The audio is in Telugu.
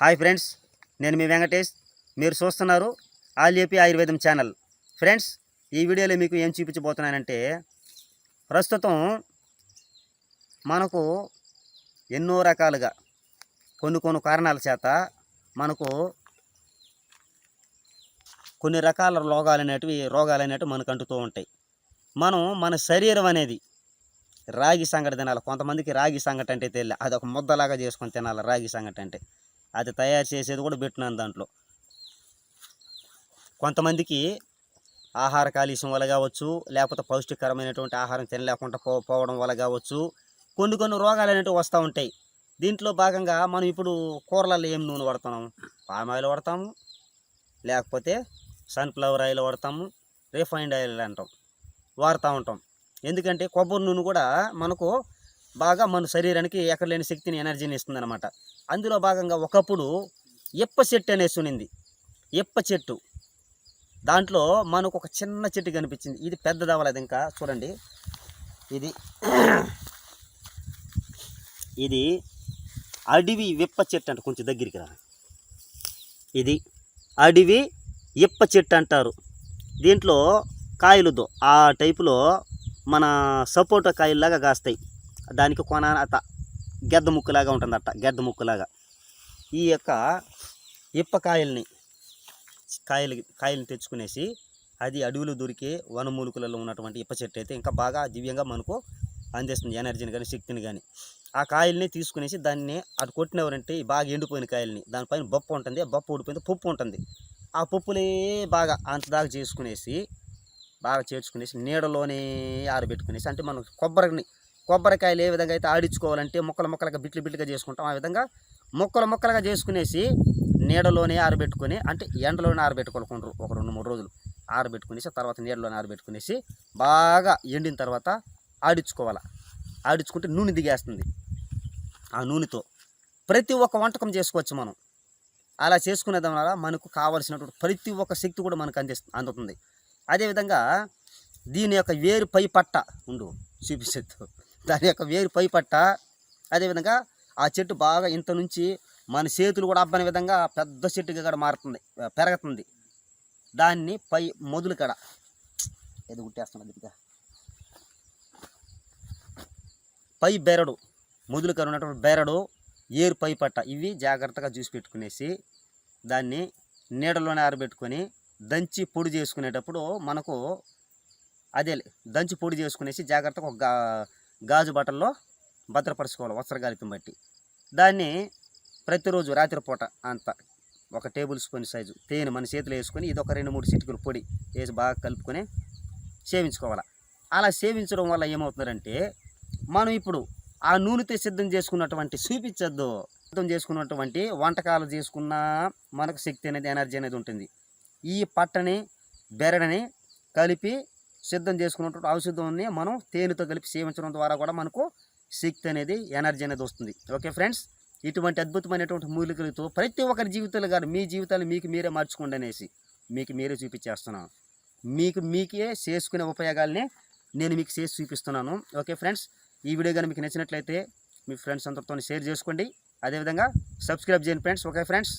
హాయ్ ఫ్రెండ్స్ నేను మీ వెంకటేష్. మీరు చూస్తున్నారు ఆల్ఏపీ ఆయుర్వేదం ఛానల్. ఫ్రెండ్స్ ఈ వీడియోలో మీకు ఏం చూపించబోతున్నానంటే ప్రస్తుతం మనకు ఎన్నో రకాలుగా కొన్ని కొన్ని కారణాల చేత మనకు కొన్ని రకాల రోగాలు అనేటివి రోగాలు అనేటివి మనకు అంటుతూ ఉంటాయి. మనం మన శరీరం అనేది రాగి సంగటి తినాలి. కొంతమందికి రాగి సంగటి అంటే తెలియదు. అదొక ముద్దలాగా చేసుకొని తినాలి రాగి సంగటి అంటే. అది తయారు చేసేది కూడా పెట్టినాను దాంట్లో. కొంతమందికి ఆహార కాలుష్యం వల్ల కావచ్చు లేకపోతే పౌష్టికరమైనటువంటి ఆహారం తినలేకుండా పో పోవడం వల్ల కావచ్చు కొన్ని కొన్ని రోగాలు అనేవి వస్తూ ఉంటాయి. దీంట్లో భాగంగా మనం ఇప్పుడు కూరలలో ఏం నూనె వాడుతున్నాం పామ్ ఆయిల్ వాడతాము లేకపోతే సన్ఫ్లవర్ ఆయిల్ వాడతాము రిఫైన్డ్ ఆయిల్ అంటాం వాడుతూ ఉంటాం. ఎందుకంటే కొబ్బరి నూనె కూడా మనకు బాగా మన శరీరానికి ఎక్కడ లేని శక్తిని ఎనర్జీని ఇస్తుంది అనమాట అందులో భాగంగా ఒకప్పుడు ఇప్ప చెట్టు అనేసి ఉనింది ఇప్ప చెట్టు. దాంట్లో మనకు ఒక చిన్న చెట్టు కనిపించింది. ఇది పెద్దది అవ్వలేదు ఇంకా చూడండి. ఇది ఇది అడవి విప్ప చెట్టు అంట కొంచెం దగ్గరికి రా ఇది అడవి ఇప్ప చెట్టు అంటారు. దీంట్లో కాయలుదో ఆ టైపులో మన సపోటా కాయల్లాగా కాస్తాయి. దానికి కొన అత గెద్ద ముక్కులాగా ఉంటుందట గెద్ద ముక్కులాగా. ఈ యొక్క ఇప్ప కాయల్ని కాయలు కాయల్ని తెచ్చుకునేసి అది అడవిలో దొరికే వనమూలికలలో ఉన్నటువంటి ఇప్ప చెట్టు అయితే ఇంకా బాగా దివ్యంగా మనకు అందిస్తుంది ఎనర్జీని కానీ శక్తిని కానీ ఆ కాయల్ని తీసుకునేసి దాన్ని అటు కొట్టినవరంటే బాగా ఎండిపోయిన కాయల్ని దానిపైన బొప్ప ఉంటుంది ఆ బొప్ప ఊడిపోయింది పప్పు ఉంటుంది. ఆ పప్పులే బాగా అంత దాకా చేసుకునేసి బాగా చేర్చుకునేసి నీడలోనే ఆరబెట్టుకునేసి అంటే మనం కొబ్బరిని కొబ్బరికాయలు ఏ విధంగా అయితే ఆడించుకోవాలంటే ముక్కలు ముక్కలుగా బిట్లు బిట్లుగా చేసుకుంటాం. ఆ విధంగా ముక్కలు ముక్కలుగా చేసుకునేసి నీడలోనే ఆరబెట్టుకుని అంటే ఎండలోనే ఆరబెట్టుకోనుకుంటారు ఒక రెండు మూడు రోజులు ఆరబెట్టుకునేసి తర్వాత నీడలోనే ఆరబెట్టుకునేసి బాగా ఎండిన తర్వాత ఆడించుకోవాలి? ఆడించుకుంటే నూనె దిగేస్తుంది. ఆ నూనెతో ప్రతి ఒక్క వంటకం చేసుకోవచ్చు మనం. అలా చేసుకునే వల్ల మనకు కావలసినటువంటి ప్రతి ఒక్క శక్తి కూడా మనకు అందిస్తుంది అందుతుంది. అదేవిధంగా దీని యొక్క వేరు పై పట్ట ఉండు చూపిస్తూ దాని యొక్క వేరు పై పట్ట అదేవిధంగా ఆ చెట్టు బాగా ఇంత నుంచి మన చేతులు కూడా అబ్బని విధంగా పెద్ద చెట్టుగా కూడా మారుతుంది పెరుగుతుంది. దాన్ని పై మొదలు కడ. ఏదో గుట్టేస్తున్నది ఇదిగా పై బెరడు మొదలు కడ ఉన్నటువంటి బెరడు ఏరు పై పట్ట ఇవి జాగ్రత్తగా చూసి పెట్టుకునేసి దాన్ని నీడలోనే ఆరబెట్టుకొని దంచి పొడి చేసుకునేటప్పుడు మనకు అదే దంచి పొడి చేసుకునేసి జాగ్రత్తగా ఒక గాజు బట్టల్లో భద్రపరచుకోవాలి వస్త్రగాలితం బట్టి. దాన్ని ప్రతిరోజు రాత్రిపూట అంత ఒక టేబుల్ స్పూన్ సైజు తేనె మన చేతిలో వేసుకొని ఇది ఒక రెండు మూడు చిటికలు పొడి వేసి బాగా కలుపుకొని సేవించుకోవాలి. అలా సేవించడం వల్ల ఏమవుతుందంటే మనం ఇప్పుడు ఆ నూనెతో సిద్ధం చేసుకున్నటువంటి చూపించద్దు. సిద్ధం చేసుకున్నటువంటి వంటకాలు చేసుకున్నా మనకు శక్తి అనేది ఎనర్జీ అనేది ఉంటుంది. ఈ పట్టని బెరడని కలిపి సిద్ధం చేసుకున్నటువంటి ఔషధాన్ని మనం తేనెతో కలిపి సేవించడం ద్వారా కూడా మనకు శక్తి అనేది ఎనర్జీ అనేది వస్తుంది. Okay friends? ఇటువంటి అద్భుతమైనటువంటి మూలికలతో ప్రతి ఒక్కరి జీవితాలు కాదు మీ జీవితాలు మీకు మీరే మార్చుకోండి అనేసి మీకు మీరే చూపించేస్తున్నాను. మీకు మీకే చేసుకునే ఉపయోగాల్ని నేను మీకు చేసి చూపిస్తున్నాను. Okay friends? ఈ వీడియో కానీ మీకు నచ్చినట్లయితే మీ ఫ్రెండ్స్ అందరితో షేర్ చేసుకోండి. అదేవిధంగా సబ్స్క్రైబ్ చేయండి ఫ్రెండ్స్. Okay friends?